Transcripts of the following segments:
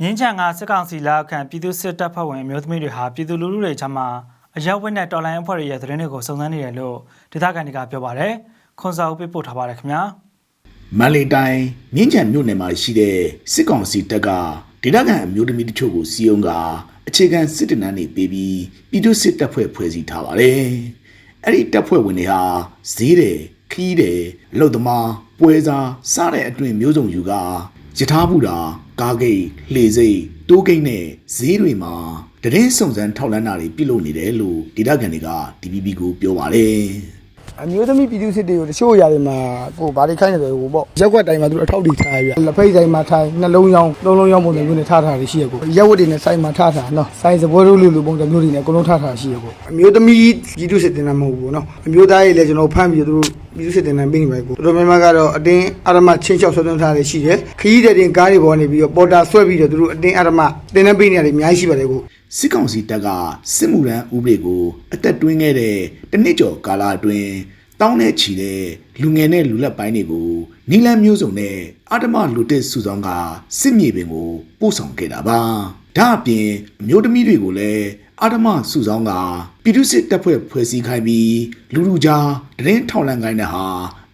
မြင်းချံကစစ်ကောင်စီလက်အောက်ခံပြည်သူစစ်တပ်ဖွဲ့ဝင်အမျိုးသမီးတွေဟာပြည်သူလူထုတွေကြားမှာအရက်ဝက်နဲ့တော်လိုင်းအဖွဲ့တွေရဲ့သတင်းတွေကိုစုံစမ်းနေတယ်လို့ဒေသခံတွေကပြောပါတယ်။ခွန်စာဦးပေးပို့ထားပါတယ်ခင်ဗျာ။မန္တလေးတိုင်းမြင်းချံမြို့နယ်မှာရှိတဲ့စစ်ကောင်စီတပ်ကဒေသခံအမျိုးသမီးတချို့ကိုစီယုံကအခြေခံစစ်တပ်နန်းတွေပေးပြီးပြည်သူစစ်တပ်ဖွဲ့ဖွဲ့စည်းထားပါတယ်။အဲ့ဒီတပ်ဖွဲ့ဝင်တွေဟာဈေးတယ်ခီးတယ်အလုတ်သမားပွဲစားစားတဲ့အတွင်မျိုးစုံယူက ယထာဘူးတာကားဂိတ်လှေစိတ်တိုးဂိတ်နဲ့ဈေးတွေမှာတရင်စုံစမ်းထောက်လန်းတာတွေပြုလုပ်နေတယ်လို့ဒေသခံတွေက DPP ကိုပြောပါတယ်။ အမျိုးသမီးပြည်သူစစ်တွေကိုတချို့အရာတွေမှာကိုဘာတွေခိုင်းနေတယ်ဟိုပေါ့ရက်ွက်တိုင်းမှာသူတို့အထောက်တီထားရပြလက်ဖိတ်တိုင်းမှာထားနှလုံးရောင်းသုံးလုံးရောင်းပုံစံမျိုးနဲ့ထားထားရရှိရကိုရက်ွက်တွေနဲ့ဆိုင်မှာထားထားနော်ဆိုင်စပွဲတို့လူလူပုံစံမျိုးတွေနဲ့အကုန်လုံးထားထားရှိရကိုအမျိုးသမီးပြည်သူစစ်တင်တာမဟုတ်ဘူးနော်အမျိုးသားရေးလည်းကျွန်တော်ဖမ်းပြီးသူတို့ပြည်သူစစ်တင်တာပြင်နေပါကိုတို့မြန်မာကတော့အတင်းအာရမချင်းချောက်ဆွသွင်းထားရရှိတယ်ခရီးတဲ့တင်ကားတွေပေါ်နေပြီးတော့ပေါ်တာဆွဲပြီးတော့သူတို့အတင်းအာရမတင်နေပြင်နေရတယ်အများကြီးရှိပါတယ်ကို စစ်ကောင်စီတပ်ကစစ်မှုရန်ဥပဒေကိုအသက်တွင်းခဲ့တဲ့တနစ်ကျော်ကာလအတွင်းတောင်းနဲ့ချီတဲ့လူငယ်နဲ့လူလက်ပိုင်းတွေကိုနီလန်းမျိုးစုံနဲ့အာတမလူတစ်စုဆောင်ကစစ်မြေပြင်ကိုပို့ဆောင်ခဲ့တာပါဒါအပြင်အမျိုးသမီးတွေကိုလည်းအာတမစုဆောင်ကပြည်သူစစ်တပ်ဖွဲ့ဖွဲ့စည်းခိုင်းပြီးလူလူကြားတရင်ထောက်လန့်ခိုင်းတဲ့ဟာ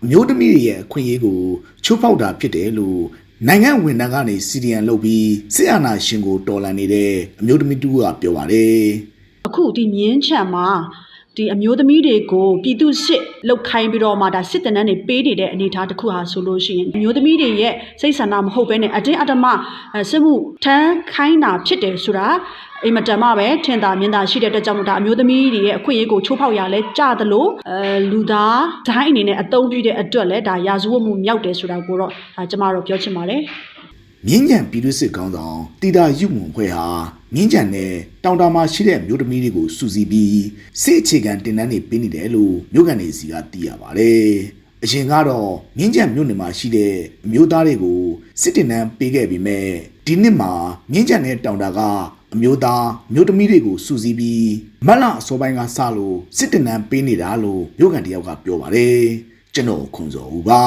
အမျိုးသမီးတွေရဲ့အခွင့်အရေးကိုချိုးဖောက်တာဖြစ်တယ်လို့ နိုင်ငံဝန်ထမ်းကနေစီဒီအန်လုပ်ပြီးစစ်အာဏာရှင်ကိုတော်လှန်နေတဲ့အမျိုးသမီးတူကပြောပါတယ်အခုဒီမြင်းချံမှာ ဒီအမျိုးသမီးတွေကိုပြည်သူစစ်လောက်ခိုင်းပြီးတော့မှဒါစစ်တနန်းတွေပေးနေတဲ့အနေအထားတစ်ခုဟာဆိုလို့ရှိရင်အမျိုးသမီးတွေရဲ့စိတ်ဆန္ဒမဟုတ်ဘဲနဲ့အတင်းအဓမ္မအဲစစ်မှုထမ်းခိုင်းတာဖြစ်တယ်ဆိုတာအိမ်မတန်မှပဲထင်သာမြင်သာရှိတဲ့အတွက်ကြောင့်မို့ဒါအမျိုးသမီးတွေရဲ့အခွင့်အရေးကိုချိုးဖောက်ရလဲကြသလိုအဲလူသားဒိုင်းအနေနဲ့အသုံးပြုတဲ့အတွက်လဲဒါရာဇဝတ်မှုမြောက်တယ်ဆိုတာကိုတော့ဒါကျမတို့ပြောချင်ပါတယ် မြင်းကြံပြည်သူစစ်ကောင်းဆောင်တီတာယူမွန်ဖွဲ့ဟာမြင်းကြံနဲ့တောင်တာမှာရှိတဲ့အမျိုးသမီးတွေကိုစူစီပြီးစစ်အခြေခံတင်နန်းတွေပေးနေတယ်လို့မြို့ကန်တွေစီကသိရပါတယ်အရင်ကတော့မြင်းကြံမြို့နယ်မှာရှိတဲ့အမျိုးသားတွေကိုစစ်တင်နန်းပေးခဲ့ပြီးမဲ့ဒီနှစ်မှာမြင်းကြံနဲ့တောင်တာကအမျိုးသားမျိုးသမီးတွေကိုစူစီပြီးမတ်လအစောပိုင်းကစလို့စစ်တင်နန်းပေးနေတာလို့မြို့ကန်တယောက်ကပြောပါတယ်ကျွန်တော်ခွန်စော်ဦးပါ